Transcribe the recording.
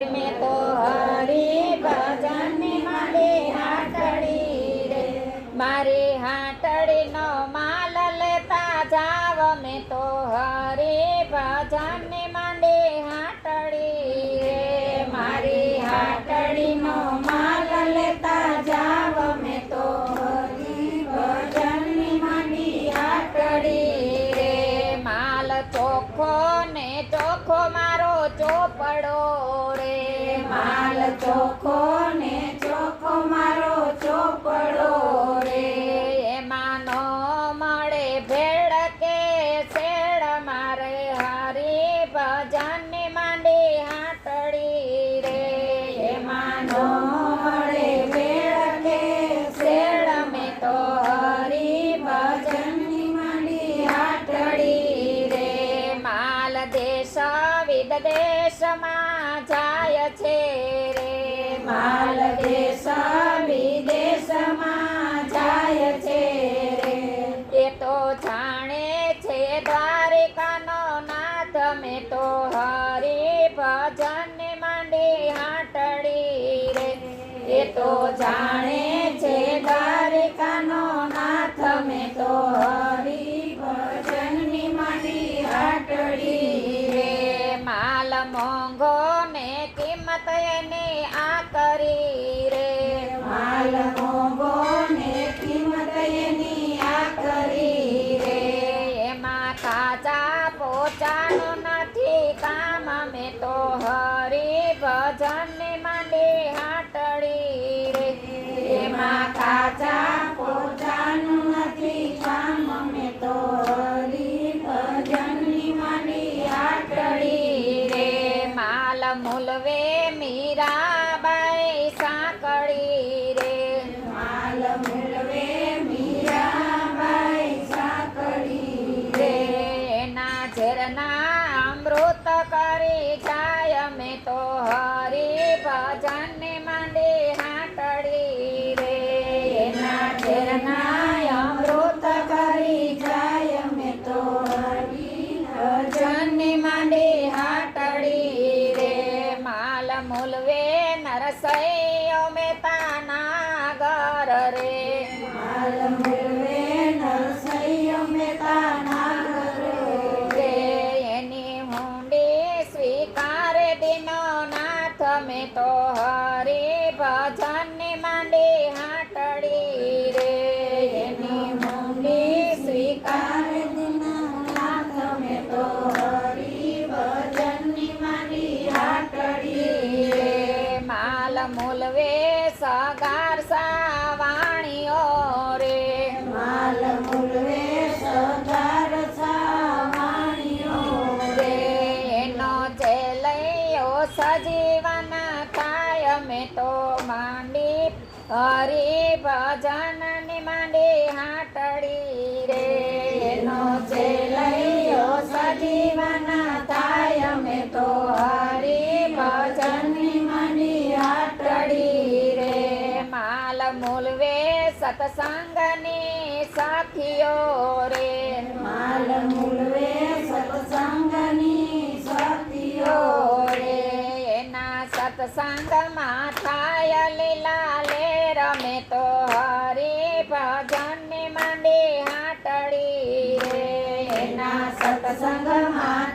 મેં તો હરી ભજનની મારી હાટડી રે. મારી હાટડીનો માલ લેતા જાવ. મેં તો હરી ભજનની માંડે હાટડી રે. મારી હાટડીનો માલ લેતા જાવ. તો હરી હાટડી રે. માલ ચોખ્ખો ચોખ્ખો મારો ચોપડો ચોખ્ખો ને મારો ચોપડો રે. એમાં નો મળે ભેળ કે શેડ મારે હરી ભજનની માંડે હાટડી રે. એમાં નો મળે ભેળ કે શેડ મેં તો હરી માંડી હાટડી રે. માલ દેશ વિદેશમાં જાય છે. દેશ વિદેશમાં જાય છે એ તો જાણે છે દ્વારિકાનો નાથ. તો હરી ભજન માંડી હાટડી રે. એ તો જાણે છે દ્વારિકાનો નાથ. તો હરી રે. માલ મોંઘો ને કિંમત એની આ કરી હરી માંડે હાટડી રે. એમાં કાચા પોચાનું નથી કામ મેં તો હરી ભજનની માંડી હાટડી રે. માલ મૂલવે મીરાબાઈ હરી માંડે હાટડી રે. એના ઝેરના અમૃત કરી જાય મે તો હરી માંડે હાટડી રે. માલ મૂલવે નરસૈયો મેતા નાગર રે. માલ મૂલવે સજીવન થાય અમે તો માંડી હરી ભજનની માંડી હાટડી રે. એનો લઈયો સજીવના થાય અમે તો હરી ભજનની માંડી હાટડી રે. માલ મૂલવે સત્સંગની સાથીઓ રે. માલ મૂલવે સત્સંગમાં થાય લીલા લે રમે તો હરી ભજનની માંડે હાટડી રે. ના સત્સંગમાં